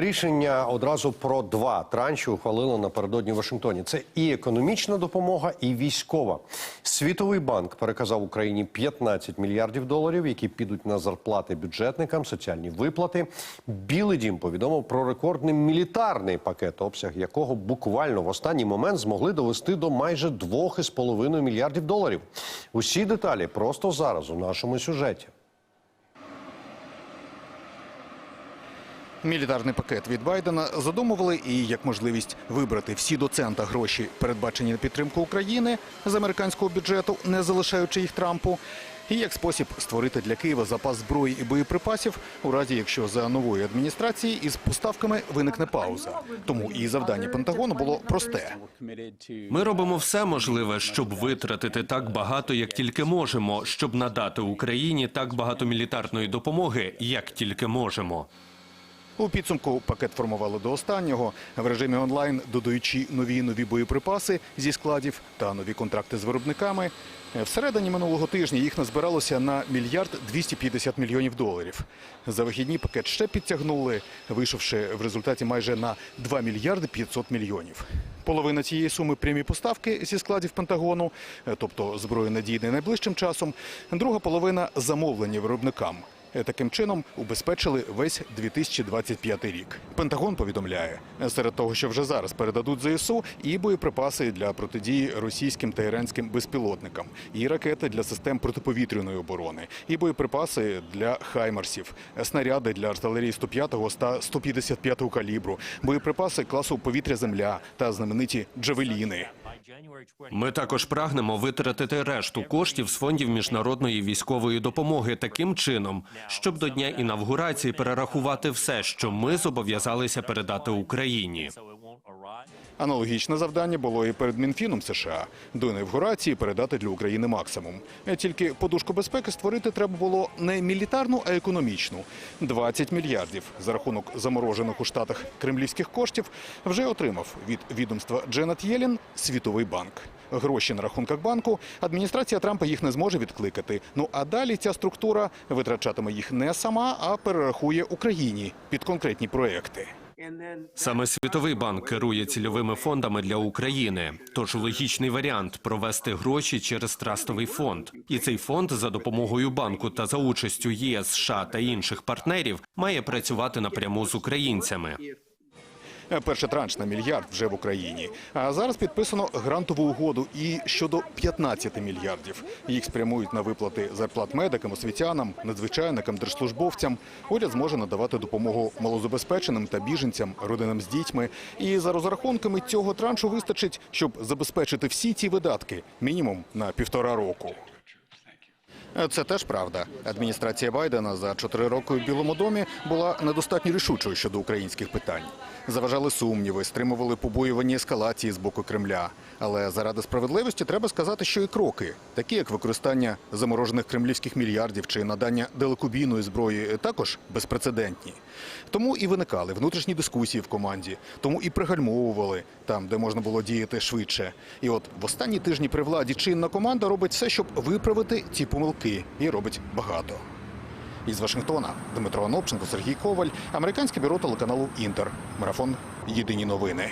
Рішення одразу про два транші ухвалили напередодні в Вашингтоні. Це і економічна допомога, і військова. Світовий банк переказав Україні 15 мільярдів доларів, які підуть на зарплати бюджетникам, соціальні виплати. Білий дім повідомив про рекордний мілітарний пакет, обсяг якого буквально в останній момент змогли довести до майже 2,5 мільярдів доларів. Усі деталі просто зараз у нашому сюжеті. Мілітарний пакет від Байдена задумували і як можливість вибрати всі до цента гроші, передбачені на підтримку України з американського бюджету, не залишаючи їх Трампу, і як спосіб створити для Києва запас зброї і боєприпасів у разі, якщо за нової адміністрації із поставками виникне пауза. Тому і завдання Пентагону було просте. Ми робимо все можливе, щоб витратити так багато, як тільки можемо, щоб надати Україні так багато мілітарної допомоги, як тільки можемо. У підсумку пакет формували до останнього в режимі онлайн, додаючи нові і нові боєприпаси зі складів та нові контракти з виробниками. Всередині минулого тижня їх назбиралося на мільярд 250 мільйонів доларів. За вихідні пакет ще підтягнули, вийшовши в результаті майже на 2 мільярди 500 мільйонів. Половина цієї суми прямі поставки зі складів Пентагону, тобто зброї надійне найближчим часом. Друга половина замовлення виробникам. Е, Таким чином убезпечили весь 2025 рік. Пентагон повідомляє, серед того, що вже зараз передадуть ЗСУ, і боєприпаси для протидії російським та іранським безпілотникам, і ракети для систем протиповітряної оборони, і боєприпаси для хаймарсів, е, снаряди для артилерії 105 та 155 калібру, боєприпаси класу повітря-земля та знамениті джавеліни. Ми також прагнемо витратити решту коштів з фондів міжнародної військової допомоги таким чином, щоб до дня інавгурації перерахувати все, що ми зобов'язалися передати Україні. Аналогічне завдання було і перед Мінфіном США до інавгурації передати для України максимум. Е, Тільки подушку безпеки створити треба було не мілітарну, а економічну. 20 мільярдів за рахунок заморожених у штатах кремлівських коштів вже отримав від відомства Дженет Єлін Світовий банк. Гроші на рахунках банку адміністрація Трампа їх не зможе відкликати. Ну а далі ця структура витрачатиме їх не сама, а перерахує Україні під конкретні проекти. Саме Світовий банк керує цільовими фондами для України. Тож логічний варіант провести гроші через трастовий фонд. І цей фонд за допомогою банку та за участю ЄС, США та інших партнерів має працювати напряму з українцями. Перший транш на мільярд вже в Україні. А зараз підписано грантову угоду і щодо 15 мільярдів. Їх спрямують на виплати зарплат медикам, освітянам, надзвичайникам, держслужбовцям. Уряд зможе надавати допомогу малозабезпеченим та біженцям, родинам з дітьми. І за розрахунками цього траншу вистачить, щоб забезпечити всі ці видатки мінімум на півтора року. Це теж правда. Адміністрація Байдена за чотири роки в Білому домі була недостатньо рішучою щодо українських питань. Заважали сумніви, стримували побоювані ескалації з боку Кремля. Але заради справедливості треба сказати, що і кроки, такі як використання заморожених кремлівських мільярдів чи надання далекобійної зброї, також безпрецедентні. Тому і виникали внутрішні дискусії в команді, тому і пригальмовували там, де можна було діяти швидше. І от в останні тижні при владі чинна команда робить все, щоб виправити ці помилки, і робить багато. Із Вашингтона Дмитро Анопченко, Сергій Коваль, американське бюро телеканалу Інтер. Марафон Єдині новини.